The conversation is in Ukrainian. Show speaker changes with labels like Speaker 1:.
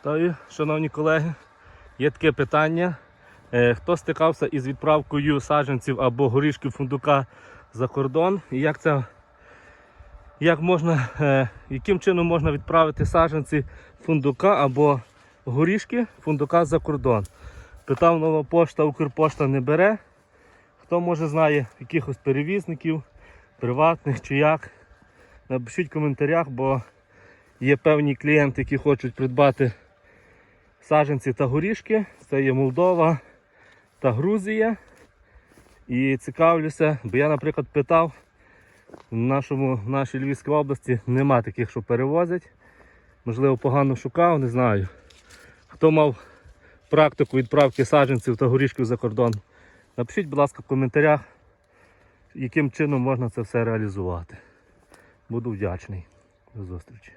Speaker 1: Вітаю, шановні колеги. Є таке питання. Е, Хто стикався із відправкою саджанців або горішків фундука за кордон? І як це як можна, е, яким чином можна відправити саджанці фундука або горішки фундука за кордон? Питав нова пошта, Укрпошта не бере. Хто може знає якихось перевізників, приватних чи як? Напишіть в коментарях, бо є певні клієнти, які хочуть придбати саджанці та горішки. Це є Молдова та Грузія. І цікавлюся, бо я, наприклад, питав, в, нашому, в нашій Львівській області нема таких, що перевозять. Можливо, погано шукав, не знаю. Хто мав практику відправки саджанців та горішків за кордон, напишіть, будь ласка, в коментарях, яким чином можна це все реалізувати. Буду вдячний. До зустрічі.